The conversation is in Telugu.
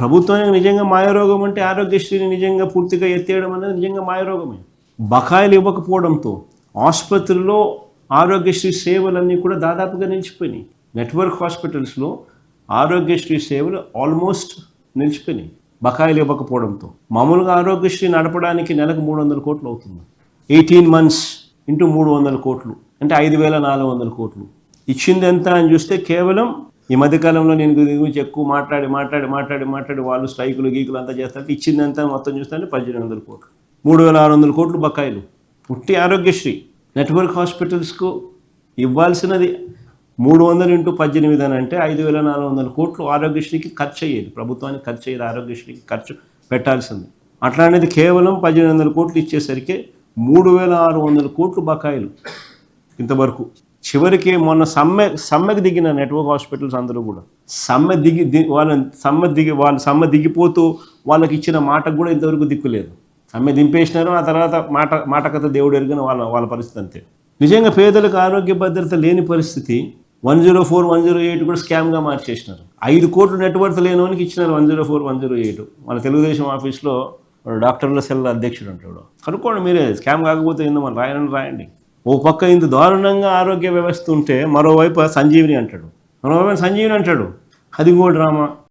ప్రభుత్వానికి నిజంగా మాయరోగం అంటే ఆరోగ్యశ్రీని నిజంగా పూర్తిగా ఎత్తేయడం అనేది నిజంగా మాయరోగమే. బకాయిలు ఇవ్వకపోవడంతో ఆసుపత్రిలో ఆరోగ్యశ్రీ సేవలన్నీ కూడా దాదాపుగా నిలిచిపోయినాయి. నెట్వర్క్ హాస్పిటల్స్లో ఆరోగ్యశ్రీ సేవలు ఆల్మోస్ట్ నిలిచిపోయినాయి బకాయిలు ఇవ్వకపోవడంతో. మామూలుగా ఆరోగ్యశ్రీ నడపడానికి నెలకు మూడు వందల కోట్లు అవుతుంది. ఎయిటీన్ మంత్స్ ఇంటూ మూడు వందల కోట్లు అంటే ఐదు వేల నాలుగు వందల కోట్లు. ఇచ్చింది ఎంత అని చూస్తే కేవలం ఈ మధ్యకాలంలో నేను దీని గురించి ఎక్కువ మాట్లాడి మాట్లాడి మాట్లాడి మాట్లాడి వాళ్ళు స్ట్రైకులు గీకులు అంతా చేస్తారంటే ఇచ్చిందంతా మొత్తం చూస్తుంటే పద్దెనిమిది వందల కోట్లు. మూడు వేల ఆరు వందల కోట్లు బకాయిలు. పుట్టి ఆరోగ్యశ్రీ. నెట్వర్క్ హాస్పిటల్స్కు ఇవ్వాల్సినది మూడు వందలు ఇంటూ పద్దెనిమిది అని అంటే ఐదు వేల నాలుగు వందల కోట్లు ఆరోగ్యశ్రీకి ఖర్చు అయ్యేది. ప్రభుత్వానికి ఖర్చు అయ్యేది ఆరోగ్యశ్రీకి ఖర్చు పెట్టాల్సింది. అట్లాంటిది కేవలం పద్దెనిమిది వందల కోట్లు ఇచ్చేసరికి మూడు వేల ఆరు వందల కోట్లు బకాయిలు. ఇంతవరకు చివరికి మొన్న సమ్మె సమ్మెకు దిగిన నెట్వర్క్ హాస్పిటల్స్ అందరూ కూడా. సమ్మె దిగి ది వాళ్ళ సమ్మె దిగి వాళ్ళు సమ్మె దిగిపోతూ వాళ్ళకి ఇచ్చిన మాటకు కూడా ఇంతవరకు దిక్కులేదు. సమ్మె దింపేసినారు ఆ తర్వాత మాట మాట కథ దేవుడు ఎరిగిన వాళ్ళ వాళ్ళ పరిస్థితి అంతే. నిజంగా పేదలకు ఆరోగ్య భద్రత లేని పరిస్థితి one zero four one zero eight కూడా స్కామ్గా మార్చేసినారు. ఐదు కోట్లు నెట్వర్క్ లేనివానికి ఇచ్చినారు one zero four one zero eight. మన తెలుగుదేశం ఆఫీస్లో డాక్టర్ల సెల్ అధ్యక్షుడు అంటాడు కనుక్కోండి మీరే స్కామ్ కాకపోతే ఏందో మనం రాయని రాయండి. ఓ పక్క ఇంత దారుణంగా ఆరోగ్య వ్యవస్థ ఉంటే మరోవైపు సంజీవిని అంటాడు. మరోవైపు సంజీవిని అంటాడు. అది కూడా డ్రామా.